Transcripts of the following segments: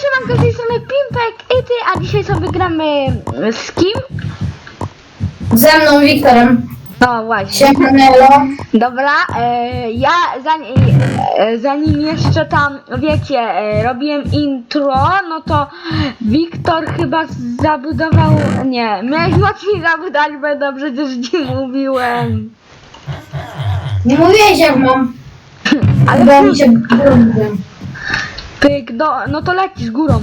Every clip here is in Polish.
siemanko, z tej strony Pimpek i ty, a dzisiaj sobie gramy z kim? Ze mną Wiktorem. No właśnie. Siemanelo. Dobra, e, ja zanim, e, zanim jeszcze tam, wiecie, e, robiłem intro, no to Wiktor chyba zabudował, nie, miałeś łatwiej zabudować, bo ja przecież ci mówiłem. Nie mówiłeś jak mam. Ale Bo mi się pyk, do, no to lecisz górą.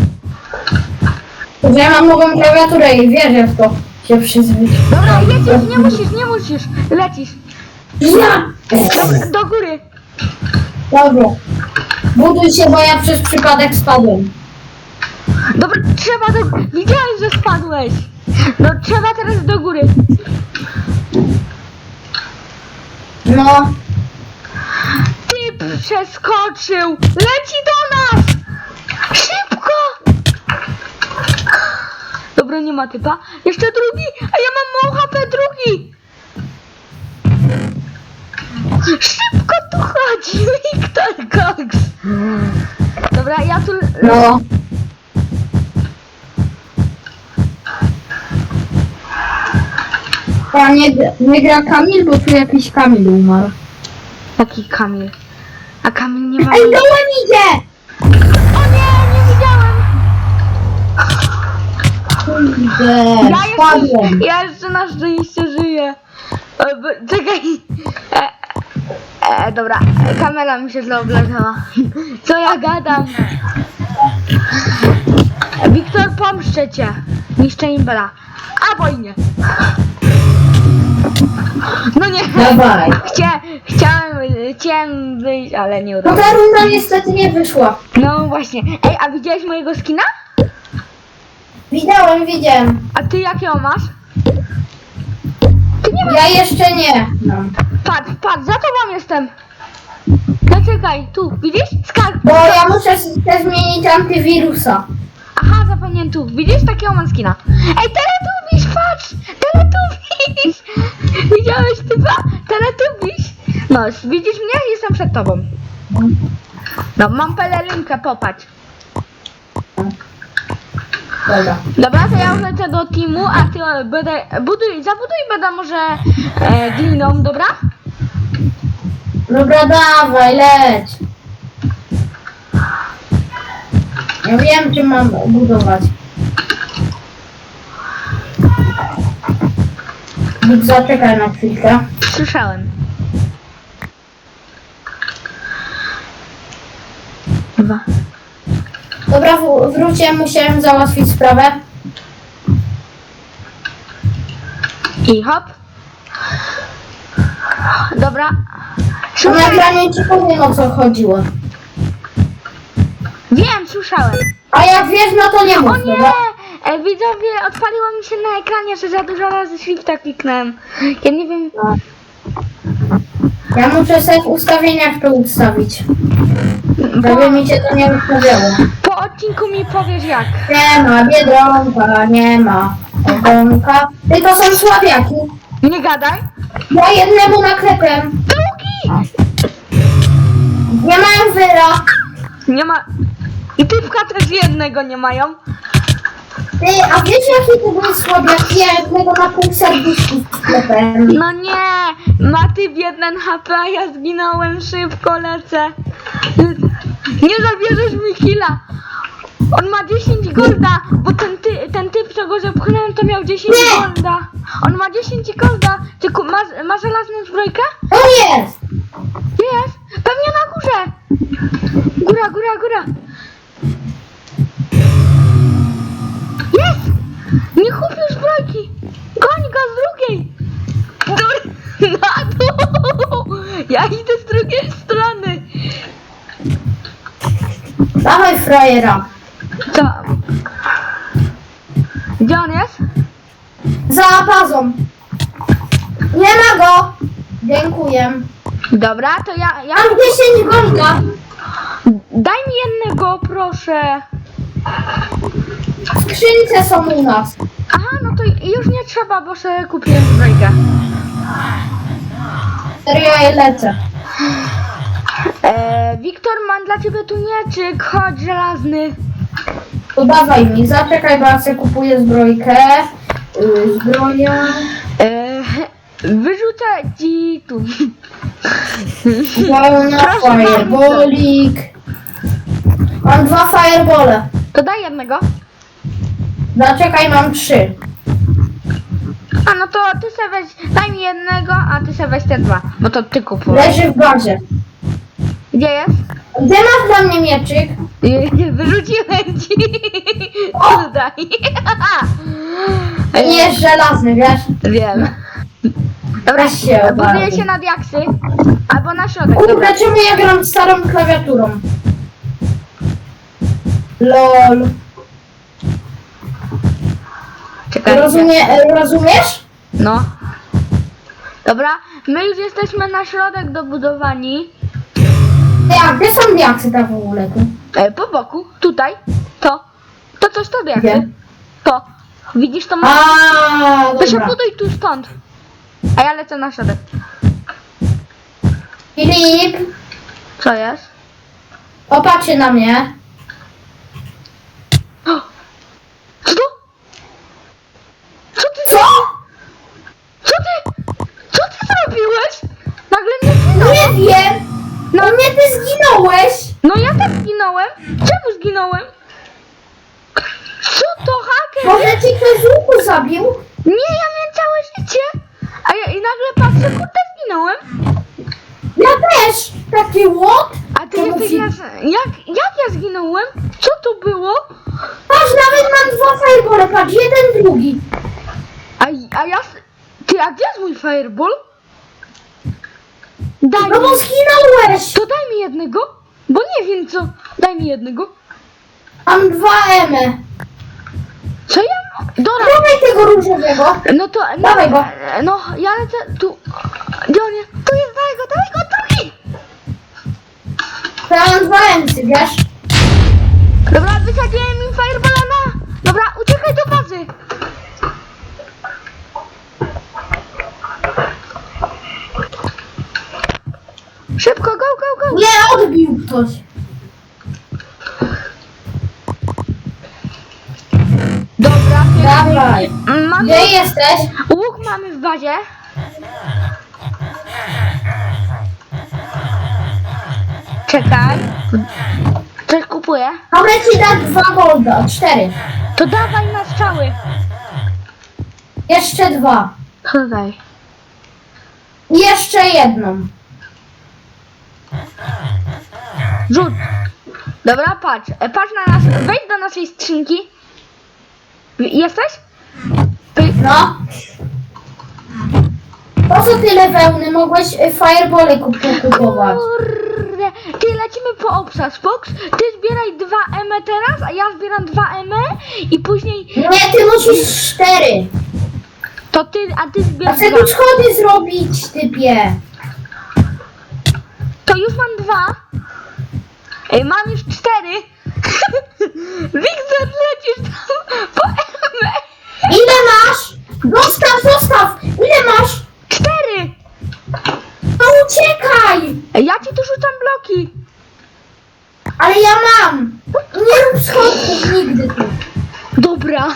Że ja mam nową klawiaturę i wierzę w to. Się. Dobra, jedziesz, nie musisz, nie musisz, lecisz. Ja! Dobra, do góry. Dobra. Buduj się, bo ja przez przypadek spadłem. Dobra, trzeba tak, widziałeś, że spadłeś. No trzeba teraz do góry. No. Typ przeskoczył! Leci do nas! Nie ma typa. Jeszcze drugi, a ja mam mało HP, drugi! Szybko tu chodzi, Wiktor Cox! Dobra, ja tu... No. A nie, nie gra Kamil, bo tu jakiś Kamil umarł. Jaki Kamil? A Kamil nie ma... Ej, dołem idzie! Kurde, Ja jeszcze, spadłem. ja jeszcze na szczęście żyję. E, b- Czekaj. E, e, dobra, kamera mi się zaobleżała. Co ja gadam? Wiktor, pomszczę cię. Niszczę imbera. A wojnie. No nie. Dawaj. Chcia, chciałem, chciałem wyjść, ale nie No udało. ta runda niestety nie wyszła. No właśnie. Ej, a widziałeś mojego skina? Widziałem, widziałem. A ty jakiego masz? Ty nie masz Ja jeszcze nie. Patrz, patrz, za tobą jestem. No czekaj, tu, widzisz? Skarb. Bo ja muszę też zmienić antywirusa. Aha, zapomniałem tu. Widzisz takiego mam skina? Ej, teletubiś, patrz! Teletubiś! Widziałeś typa? Teletubiś! No, widzisz mnie? Jestem przed tobą. No, mam pelerynkę, popatrz. Dobra. Dobra, to ja lecę do teamu, a ty e, będę, buduj, zabuduj będę może e, gliną, dobra? Dobra, dawaj, leć. Ja wiem, czy mam budować. Bóg zaczekaj na chwilkę. Słyszałem. Dwa. Dobra, w- wrócę, musiałem załatwić sprawę. I hop. Dobra. Słyszałem. nagraniu ci powiem o co chodziło. Wiem, słyszałem. A jak wiesz, no to nie O mów, nie! dobra? E, widzowie, odpaliło mi się na ekranie, że za dużo razy shifta kliknąłem. Ja nie wiem. No. Ja muszę sobie w ustawieniach to ustawić. Żeby mi się to nie ustawiało. Odcinku mi powiesz jak. Nie ma biedronka, nie ma ogonka. Tylko są słabiaki. Nie gadaj. Ja jednemu naklepiam. Drugi! Nie mają wyra. Nie ma. I typka też jednego nie mają. Ty, a wiesz jakie to były słabiaki? Ja jednego na pół serduszki sklepem. No nie! Ma typ jeden HP, a ja zginąłem szybko, lecę. Nie zabierzesz mi killa. On ma 10 golda, bo ten, ty, ten typ, co go zepchnąłem, to miał 10 Nie! golda. On ma 10 golda. Ty ku- masz, masz żelazną zbrojkę? To jest. Jest? Pewnie na górze. Góra, góra, góra. Jest! Nie kupił zbrojki. Goń go z drugiej. Dur- Na dół. Ja idę z drugiej strony. Dawaj frajera. Co? Gdzie on jest? Za bazą. Nie ma go. Dziękuję. Dobra, to ja, ja... Mam 10 golda. Daj mi jednego, proszę. Skrzynce są u nas. Aha, no to już nie trzeba, bo sobie kupiłem zbrojkę. Serio, ja je lecę. E, Wiktor, mam dla ciebie tu mieczyk, chodź żelazny. To dawaj mi, zaczekaj, bo ja sobie kupuję zbrojkę. Yy, zbroja. E, wyrzucę ci tu. Wolna, Proszę fireballik. Mam dwa firebole. To daj jednego. Zaczekaj, mam trzy. A no to ty sobie weź, daj mi jednego, a ty sobie weź te dwa, bo to ty kupuj. Leży w bazie. Gdzie jest? Gdzie masz dla mnie mieczyk? Wyrzuciłem ci. Tutaj. Nie jest żelazny, wiesz? Wiem. Dobra, Weź się buduję się na diaksy. Albo na środek, dobra. Kurde, czemu ja gram starą klawiaturą? LOL. Czekaj. Rozumie, e, rozumiesz? No. Dobra, my już jesteśmy na środek dobudowani. Ty, a gdzie są diaksy tak w ogóle tu? E, po boku, tutaj, to. To coś to diaksy. To. Widzisz to? A, To się dobra. buduj tu stąd. A ja lecę na środek. Filip, Co jest? popatrz się na mnie. Czemu zginąłem? Co to haker? Może ci ktoś z łuku zabił? Nie, ja miałem całe życie. A ja i nagle patrzę, kurde, zginąłem. Ja też. Taki łot. A ty To jesteś musi-. Jak, jak ja zginąłem? Co to było? Patrz, nawet mam dwa firebole, patrz, jeden, drugi. A, a ja... s- Ty, a gdzie jest mój fireball? Daj No bo mi... zginąłeś. To daj mi jednego. Bo nie wiem co. Daj mi jednego. Mam dwa emy. Co ja... Dobra. Dawaj tego różowego. No to... No, Dawaj go. No, ja lecę tu... Gdzie on jest? Tu jest, daj go, daj go, drugi! To ja mam dwa emsy, wiesz? Dobra, wysadziłem im fireballa na... Dobra, uciekaj do bazy. Szybko, go, go, go. Nie, odbił ktoś. Mamy... Gdzie jesteś? Łuk mamy w bazie. Czekaj. Coś kupuję. Mogę ci dać dwa golda, cztery. To dawaj na strzały. Jeszcze dwa. Daj. Jeszcze jedną. Rzut. Dobra, patrz. E, Patrz na nas. Wejdź do naszej skrzynki. Jesteś? No. Po co tyle wełny? Mogłeś y, firebole kup- kupować. Kurde. Ty lecimy po obsas box. Ty zbieraj 2 M teraz, a ja zbieram 2 M i później Nie, ty musisz cztery. to ty, a ty A zbierz chcę dwa. tu schody zrobić, typie. To już mam dwa. Ej, mam już cztery. Wiktor, lecisz tam po. Ile masz? Zostaw, zostaw! Ile masz? Cztery. No uciekaj! Ej, Ja ci tu rzucam bloki. Ale ja mam! Nie rób schodków nigdy tu. Dobra.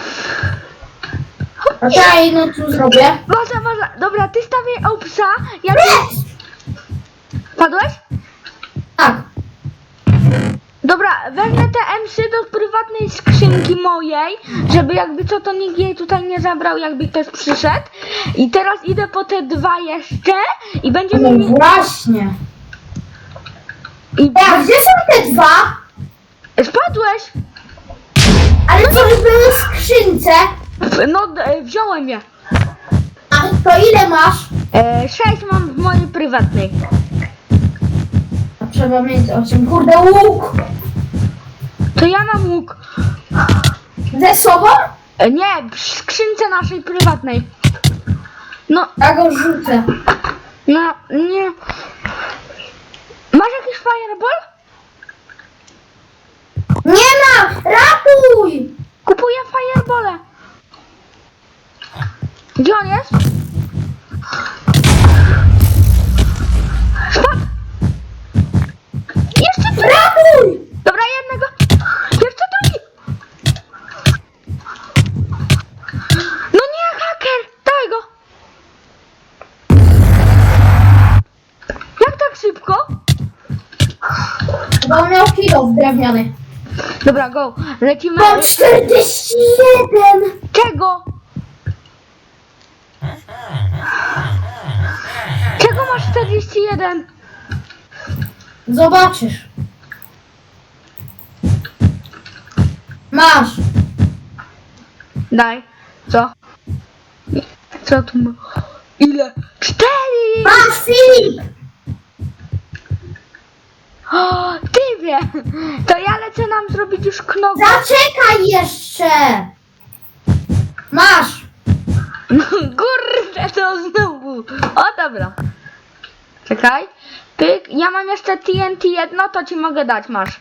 A ja jedno tu zrobię. Maza, maza. Dobra, ty stawiaj obsa. Ja ci... Padłeś? Dobra, wezmę te MC do prywatnej skrzynki mojej, żeby jakby co to nikt jej tutaj nie zabrał, jakby ktoś przyszedł. I teraz idę po te dwa jeszcze i będziemy No mieli... właśnie. I... Gdzie są te dwa? Spadłeś? Ale co były w skrzynce? No, d- e, wziąłem je. A to ile masz? E, sześć mam w mojej prywatnej. Trzeba mieć osiem. Kurde, łuk! To ja mam łuk. Ze sobą? E, nie, w skrzynce naszej prywatnej. No, Ja go rzucę. no, nie. Masz jakiś fireball? Nie ma! Ratuj! Kupuję firebole. Gdzie on jest? Drewniany. Dobra, go! Lecimy... Mam 41! Czego? Czego masz 41? Zobaczysz. Masz. Daj. Co? Co tu ma? Ile? Cztery! Masz Filip! To ja lecę nam zrobić już knoga. Zaczekaj jeszcze! Masz! No kurde, to znowu. O, dobra. Czekaj. Pyk. Ja mam jeszcze TNT jedno, to ci mogę dać, masz.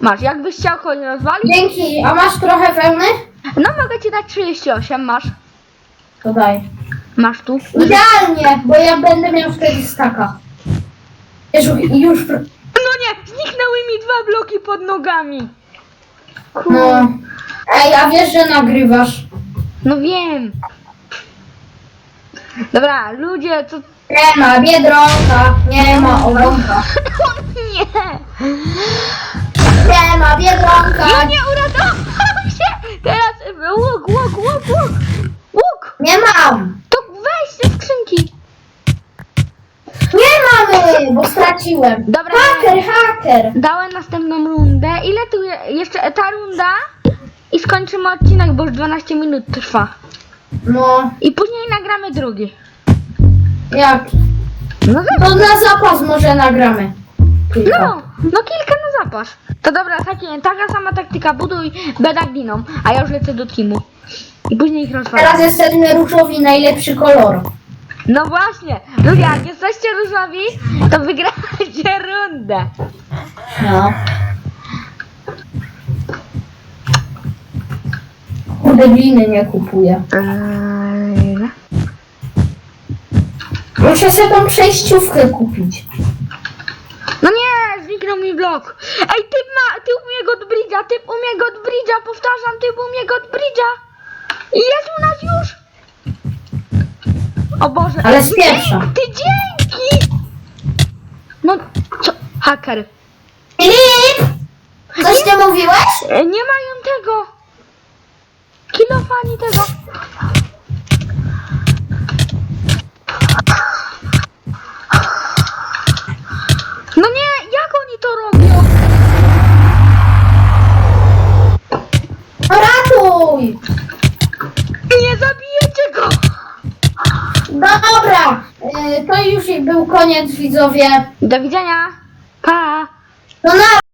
Masz. Jakbyś chciał kogoś rozwalić, Dzięki. A masz trochę wełny? no mogę ci dać 38, masz. To daj. Masz tu. Idealnie, bo ja będę miał wtedy staka. Już, już. No nie, zniknęły mi dwa bloki pod nogami. No. Ej, a wiesz, że nagrywasz? No wiem. Dobra, ludzie, co... Nie ma biedronka, nie ma ogonka. nie. Nie ma biedronka. No nie, uratowałem się. Teraz y, straciłem. Dobra. Haker, haker. Dałem następną rundę. Ile tu je, jeszcze ta runda? I skończymy odcinek, bo już 12 minut trwa. No, I później nagramy drugi. jak? No dobra. Na zapas może nagramy. Kilka. No, no kilka na zapas. To dobra, taki, taka sama taktyka, buduj bedagliną, a ja już lecę do teamu. I później ich rozwalam. Teraz jesteśmy różowi najlepszy kolor. No właśnie, ludzie, jak jesteście różowi, to wygracie rundę. No. Kurde, nie kupuję. Eee, Muszę sobie tą przejściówkę kupić. No nie, zniknął mi blok. Ej, typ ma, typ umie go od bridge'a, typ umie go od bridge'a, powtarzam, typ umie go. I jest u nas już. O Boże. Ale z pierwsza. Ty dzięki. No, co, haker. Filip! Coś ty mówiłeś? E, Nie mają tego. Kilofani tego. Koniec widzowie. Do widzenia. Pa! No na